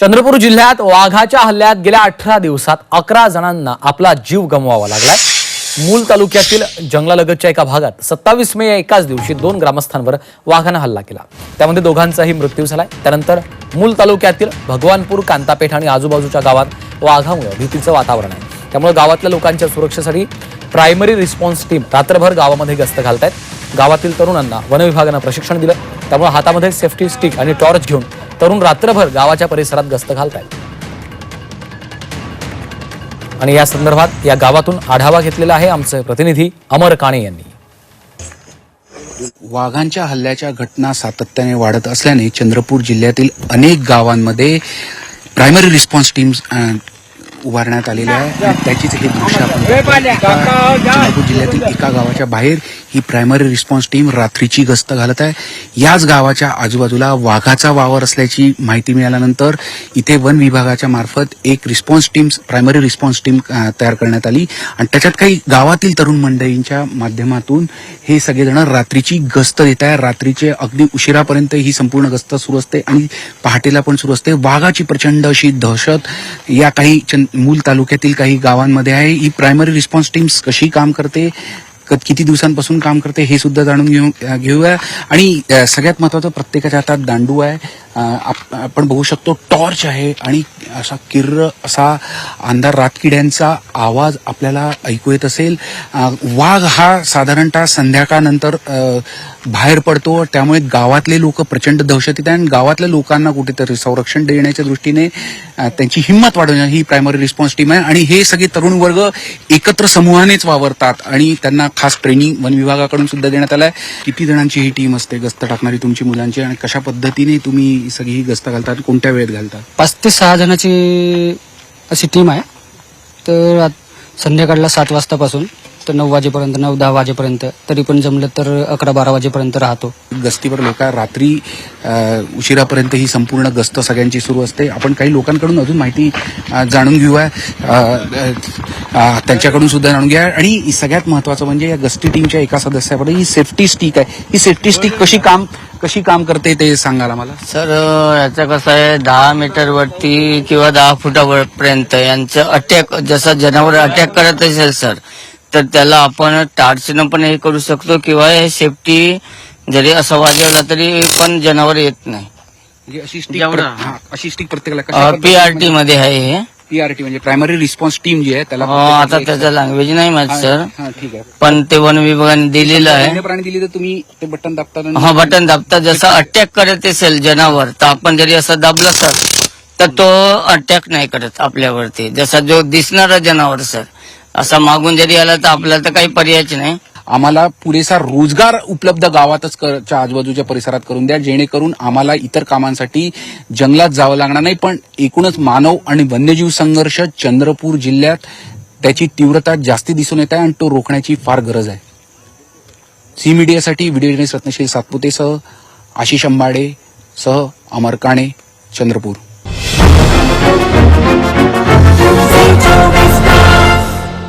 चंद्रपूर जिल्ह्यात वाघाच्या हल्ल्यात गेल्या अठरा दिवसात अकरा जणांना आपला जीव गमवावा लागलाय. मूल तालुक्यातील जंगलालगतच्या एका भागात सत्तावीस मे या एकाच दिवशी दोन ग्रामस्थांवर वाघानं हल्ला केला. त्यामध्ये दोघांचाही मृत्यू झालाय. त्यानंतर मूल तालुक्यातील भगवानपूर कांतापेठ आणि आजूबाजूच्या गावात वाघामुळे भीतीचं वातावरण आहे. त्यामुळे गावातल्या लोकांच्या सुरक्षेसाठी प्रायमरी रिस्पॉन्स टीम रात्रभर गावामध्ये गस्त घालतायत. गावातील तरुणांना वनविभागानं प्रशिक्षण दिलं. त्यामुळे हातामध्ये सेफ्टी स्टिक आणि टॉर्च घेऊन तरुण रात्रभर गावाच्या परिसरात गस्त घालतायत. आणि या संदर्भात या गावातून आढावा घेतलेला आहे आमचे प्रतिनिधी अमर काणे यांनी. वाघांच्या हल्ल्याच्या घटना सातत्याने वाढत असल्याने चंद्रपूर जिल्ह्यातील अनेक गावांमध्ये प्रायमरी रिस्पॉन्स टीम्स उभारण्यात आलेल्या आहे आणि त्याचीच हे दृश्य आपण चंद्रपूर जिल्ह्यातील एका गावाच्या बाहेर ही प्रायमरी रिस्पॉन्स टीम रात्रीची गस्त घालत आहे. याच गावाच्या आजूबाजूला वाघाचा वावर असल्याची माहिती मिळाल्यानंतर इथे वन विभागाच्या मार्फत एक response team primary response team तयार करण्यात आली. आणि त्याच्यात काही गावातील तरुण मंडळींच्या माध्यमातून हे सगळेजण रात्रीची गस्त देत आहे. रात्रीचे अगदी उशिरापर्यंत ही संपूर्ण गस्त सुरू असते आणि पहाटेला पण सुरू असते. वाघाची प्रचंड अशी दहशत या काही चंद- मूल तालुक्यातील काही गावांमध्ये आहे. ही प्रायमरी रिस्पॉन्स टीम्स कशी काम करते? क- किती दिवसांपासून काम करते? हे सुद्धा जाणून घेऊ घेऊया. आणि सगळ्यात महत्वाचं प्रत्येकाच्या हातात दांडू आहे. आपण बघू शकतो टॉर्च आहे आणि असा किर्र असा अंधार रातकिड्यांचा आवाज आपल्याला ऐकू येत असेल. वाघ हा साधारणतः संध्याकाळनंतर बाहेर पडतो. त्यामुळे गावातले लोक प्रचंड दहशतीत आहे आणि गावातल्या लोकांना कुठेतरी संरक्षण देण्याच्या दृष्टीने त्यांची हिंमत वाढवणं ही प्रायमरी रिस्पॉन्स टीम आहे. आणि हे सगळे तरुण वर्ग एकत्र समूहानेच वावरतात आणि त्यांना खास ट्रेनिंग वन विभागाकडून सुद्धा देण्यात आलं आहे किती जणांची ही टीम असते? गस्त टाकणारी तुमची मुलांची आणि कशा पद्धतीने तुम्ही ही सगळी ही गस्त घालतात कोणत्या वेळेत घालतात? पाच ते सहा जणांची अशी टीम आहे. तर आत- संध्याकाळला सात वाजतापासून तर नऊ वाजेपर्यंत नऊ दहा वाजेपर्यंत तरी पण जमलं तर अकरा बारा वाजेपर्यंत राहतो. गस्तीवर लोक रात्री उशिरापर्यंत ही संपूर्ण गस्त सगळ्यांची सुरू असते. आपण काही लोकांकडून अजून माहिती जाणून घेऊया. त्यांच्याकडून सुद्धा जाणून घ्या आणि सगळ्यात महत्वाचं म्हणजे या गस्ती टीमच्या एका सदस्याकडे ही सेफ्टी स्टिक आहे. ही सेफ्टी स्टिक कशी काम कशी काम करते ते सांगाल मला सर याचं कसं आहे दहा मीटर वरती किंवा दहा फुटापर्यंत यांचं अटॅक जसं जनावर अटॅक करत असेल सर तर त्याला आपण टार्चनं पण हे करू शकतो किंवा हे सेफ्टी जरी असं वाजवला तरी पण जनावर येत नाही. म्हणजे अशी स्टिक जेवढा. हा, अशी स्टिक प्रत्येकाला पीआरटी मध्ये आहे हे. पीआरटी म्हणजे प्रायमरी रिस्पॉन्स टीम जी आहे त्याला आता प्रत्येकाला एक- त्याचं लँग्वेज नाही माहीत सर हा, ठीक आहे. पण ते वन विभागाने दिलेलं आहे. वन्य प्राणी दिली तर तुम्ही ते बटन दाबतात आणि- हा बटन दाबता जसं अटॅक करत असेल जनावर तर आपण जरी असं दाबलं सर तर तो अटॅक नाही करत आपल्यावरती. जसा जो दिसणारा जनावर सर असा मागून जरी आला तर आपल्याला तर काही पर्यायच नाही. आम्हाला पुरेसा रोजगार उपलब्ध गावातच च्या आजूबाजूच्या परिसरात करून द्या जेणेकरून आम्हाला इतर कामांसाठी जंगलात जावं लागणार नाही. पण एकूणच मानव आणि वन्यजीव संघर्ष चंद्रपूर जिल्ह्यात त्याची तीव्रता जास्ती दिसून येत आहे आणि तो रोखण्याची फार गरज आहे. सी मीडियासाठी व्हिडिओ जर्नलिस्ट रत्नश्री सातपुतेसह आशिष अंबाडे सह अमर काणे चंद्रपूर.